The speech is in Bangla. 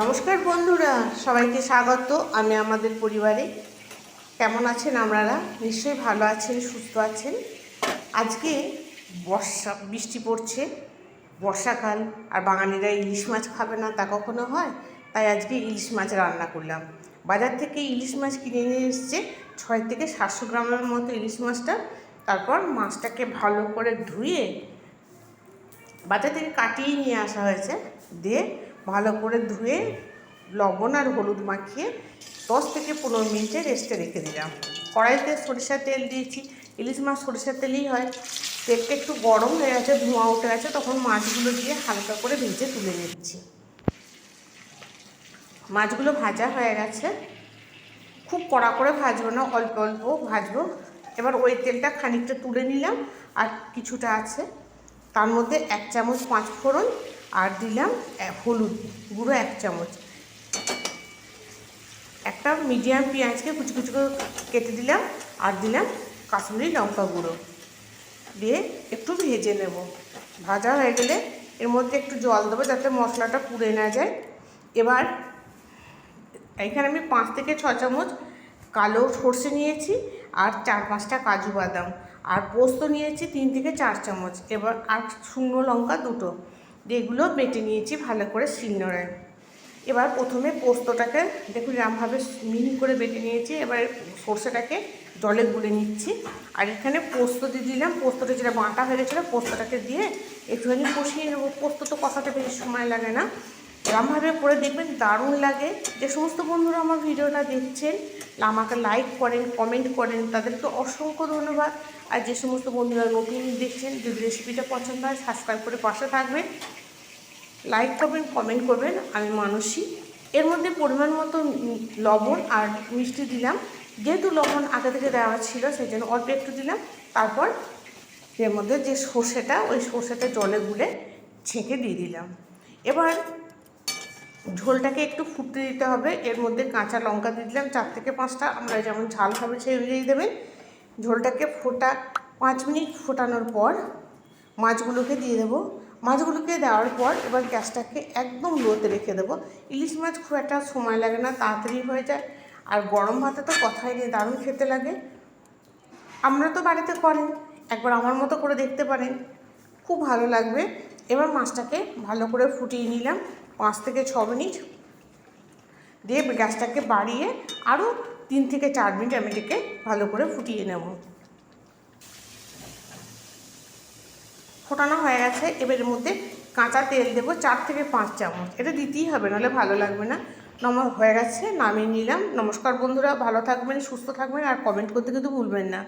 নমস্কার বন্ধুরা, সবাইকে স্বাগত। আমি আমাদের পরিবারে। কেমন আছেন আপনারা? নিশ্চয়ই ভালো আছেন, সুস্থ আছেন। আজকে বর্ষা, বৃষ্টি পড়ছে। বর্ষাকাল, আর বাঙালিরা ইলিশ মাছ খাবে না, তা কখনো হয়? তাই আজকে ইলিশ মাছ রান্না করলাম। বাজার থেকে ইলিশ মাছ কিনে নিয়ে এসছে ছয় থেকে সাতশো গ্রামের মতো ইলিশ মাছটা। তারপর মাছটাকে ভালো করে ধুয়ে বাজার থেকে কাটিয়ে নিয়ে আসা হয়েছে। দিয়ে ভালো করে ধুয়ে লবণ আর হলুদ মাখিয়ে দশ থেকে পনেরো মিনিটে রেস্টে রেখে দিলাম। কড়াইতে সরিষার তেল দিয়েছি। ইলিশ মাছ সরিষার তেলেই হয়। তেলটা একটু গরম হয়ে গেছে, ধোঁয়া উঠে গেছে, তখন মাছগুলো দিয়ে হালকা করে ভেজে তুলে নিচ্ছি। মাছগুলো ভাজা হয়ে গেছে। খুব কড়া করে ভাজবো না, অল্প অল্প ভাজবো। এবার ওই তেলটা খানিকটা তুলে নিলাম, আর কিছুটা আছে। তার মধ্যে এক চামচ পাঁচ ফোড়ন আর দিলাম হলুদ গুঁড়ো এক চামচ। একটা মিডিয়াম পেঁয়াজকে কুচি কুচি করে কেটে দিলাম আর দিলাম কাশ্মীরি লঙ্কা গুঁড়ো। দিয়ে একটু ভেজে নেব। ভাজা হয়ে গেলে এর মধ্যে একটু জল দেবো যাতে মশলাটা পুড়ে না যায়। এবার এখানে আমি পাঁচ থেকে ছ চামচ কালো সর্ষে নিয়েছি আর চার পাঁচটা কাজু বাদাম। আর পোস্ত নিয়েছি তিন থেকে চার চামচ। এবার আর শুকনো লঙ্কা দুটো। এগুলো বেটে নিয়েছি ভালো করে শিলনোড়ায়। এবার প্রথমে পোস্তটাকে, দেখুন এরমভাবে মিহি করে বেটে নিয়েছি, এবার সর্ষেটাকে জলে গুলে নিচ্ছি। আর এখানে পোস্ত দিয়ে দিলাম, পোস্তটা যেটা বাঁটা হয়ে গেছিল পোস্তটাকে দিয়ে একটুখানি কষিয়ে নেব। পোস্ত তো কষাতে বেশি সময় লাগে না। এরমভাবে করে দেখবেন দারুণ লাগে। যে সমস্ত বন্ধুরা আমার ভিডিওটা দেখছেন, আমাকে লাইক করেন কমেন্ট করেন, তাদেরকে অসংখ্য ধন্যবাদ। আর যে সমস্ত বন্ধুরা নতুন দেখছেন, যদি রেসিপিটা পছন্দ হয় সাবস্ক্রাইব করে পাশে থাকবেন। লাইক করবেন কমেন্ট করবেন। আমি মানসী। এর মধ্যে পরিমাণ মতো লবণ আর মিষ্টি দিলাম। যেহেতু লবণ আগে থেকে দেওয়া ছিল, সেই জন্য অল্প একটু দিলাম। তারপর এর মধ্যে যে সর্ষেটা, ওই সর্ষেটা জলে গুলে ছেঁকে দিয়ে দিলাম। এবার ঝোলটাকে একটু ফুটতে দিতে হবে। এর মধ্যে কাঁচা লঙ্কা দিয়ে দিলাম। চার থেকে পাঁচটা। আমরা যেমন ঝাল খাবে, সেই অনুযায়ী দেবেন। ঝোলটাকে ফোটা, পাঁচ মিনিট ফোটানোর পর মাছগুলোকে দিয়ে দেবো। মাছগুলোকে দেওয়ার পর এবার গ্যাসটাকে একদম লোতে রেখে দেবো। ইলিশ মাছ খুব একটা সময় লাগে না, তাড়াতাড়ি হয়ে যায়। আর গরম ভাতে তো কথাই নেই, দারুণ খেতে লাগে। আমরা তো বাড়িতে করেন একবার আমার মতো করে দেখতে পারেন। খুব ভালো লাগবে। এবার মাছটাকে ভালো করে ফুটিয়ে নিলাম, পাঁচ থেকে ছ মিনিট। দিয়ে গ্যাসটাকে বাড়িয়ে আরও তিন থেকে চার মিনিট আমি এটাকে ভালো করে ফুটিয়ে নেব। ফোটানো হয়ে গেছে। এবার এর মধ্যে কাঁচা তেল দেবো চার থেকে পাঁচ চামচ। এটা দিতেই হবে, নাহলে ভালো লাগবে না। নম, হয়ে গেছে, নামিয়ে নিলাম। নমস্কার বন্ধুরা, ভালো থাকবেন, সুস্থ থাকবেন, আর কমেন্ট করতে কিন্তু ভুলবেন না।